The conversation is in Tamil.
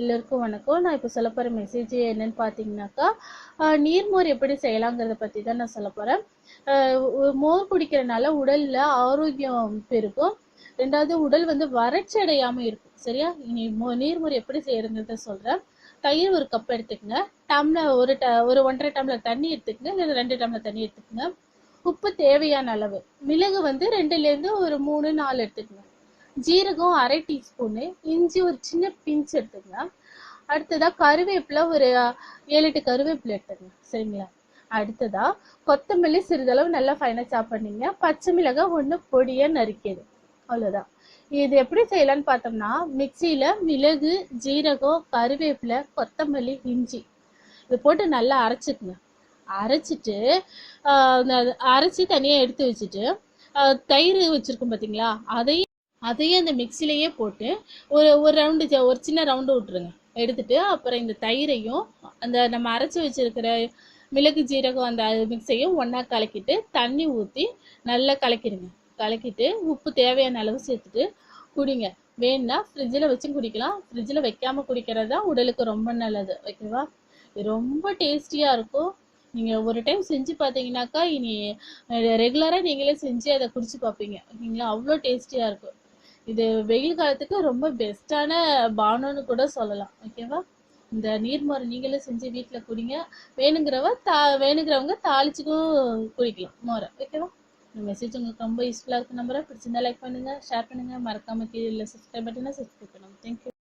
எல்லோருக்கும் வணக்கம். நான் இப்போ சொல்ல போகிற மெசேஜ் என்னன்னு பார்த்தீங்கன்னாக்கா நீர்மோர் எப்படி செய்யலாங்கிறத பற்றி தான் நான் சொல்ல போகிறேன் மோர் குடிக்கிறனால உடலில் ஆரோக்கியம் பெருகும். ரெண்டாவது உடல் வந்து வறட்சி அடையாமல் இருக்கும். சரியா? இனி மோ நீர்மோர் எப்படி செய்யறதுங்கிறத சொல்கிறேன் தயிர் ஒரு கப் எடுத்துக்கங்க. டம்ளர் ஒரு ட ஒரு ஒன்றரை டம்ளர் தண்ணி எடுத்துக்கங்க. இல்லை ரெண்டு டம்ளர் தண்ணி எடுத்துக்கங்க. உப்பு தேவையான அளவு. மிளகு வந்து ரெண்டுலேருந்து ஒரு மூணு நாலு எடுத்துக்கங்க. ஜீரகம் அரை டீஸ்பூனு இஞ்சி ஒரு சின்ன பிஞ்ச் எடுத்துக்கங்க. அடுத்ததா கருவேப்பிலை ஒரு ஏழு எட்டு கருவேப்பிலை எடுத்துக்கங்க. சரிங்களா? அடுத்ததா கொத்தமல்லி சிறிதளவு நல்லா ஃபைனாக சாப் பண்ணிங்க. பச்சை மிளகாய் ஒன்று பொடியாக நறுக்கிது அவ்வளோதான் இது எப்படி செய்யலாம்னு பார்த்தோம்னா மிக்சியில் மிளகு ஜீரகம் கருவேப்பிலை கொத்தமல்லி இஞ்சி இதை போட்டு நல்லா அரைச்சிக்குங்க. அரைச்சிட்டு அந்த அரைச்சி தனியாக எடுத்து வச்சுட்டு தயிர் வச்சுருக்கோம் பார்த்தீங்களா அதையும் அதையும் அந்த மிக்சிலேயே போட்டு ஒரு ஒரு ரவுண்டு ஒரு சின்ன ரவுண்டு விட்ருங்க எடுத்துட்டு அப்புறம் இந்த தயிரையும் அந்த நம்ம அரைச்சி வச்சிருக்கிற மிளகு ஜீரகம் அந்த மிக்ஸையும் ஒன்றா கலக்கிட்டு தண்ணி ஊற்றி நல்லா கலக்கிடுங்க. கலக்கிட்டு உப்பு தேவையான அளவு சேர்த்துட்டு குடிங்க. வேணும்னா ஃப்ரிட்ஜில் வச்சும் குடிக்கலாம். ஃப்ரிட்ஜில் வைக்காம குடிக்கிறது தான் உடலுக்கு ரொம்ப நல்லது. ஓகேவா? இது ரொம்ப டேஸ்டியாக இருக்கும். நீங்கள் ஒரு டைம் செஞ்சு பார்த்தீங்கன்னாக்கா இனி ரெகுலராக நீங்களே செஞ்சு அதை குடிச்சு பார்ப்பீங்க ஓகேங்களா? அவ்வளோ டேஸ்டியாக இருக்கும். இது வெயில் காலத்துக்கு ரொம்ப பெஸ்ட்டான பானம்னு கூட சொல்லலாம். ஓகேவா இந்த நீர்மோரை நீங்களே செஞ்சு வீட்டில் குடிங்க. வேணுங்கிறவ தா வேணுங்கிறவங்க தாளிச்சுக்கும் குடிக்கலாம் மோரை. ஓகேவா இந்த மெசேஜ் உங்களுக்கு ரொம்ப யூஸ்ஃபுல்லாக இருக்கு நம்புறேன். பிடிச்சிருந்தா லைக் பண்ணுங்கள் ஷேர் பண்ணுங்கள் மறக்காமல் கீழே சப்ஸ்கிரைப் பட்டனா சப்ஸ்கிரைப் பண்ணுங்கள் தேங்க்யூ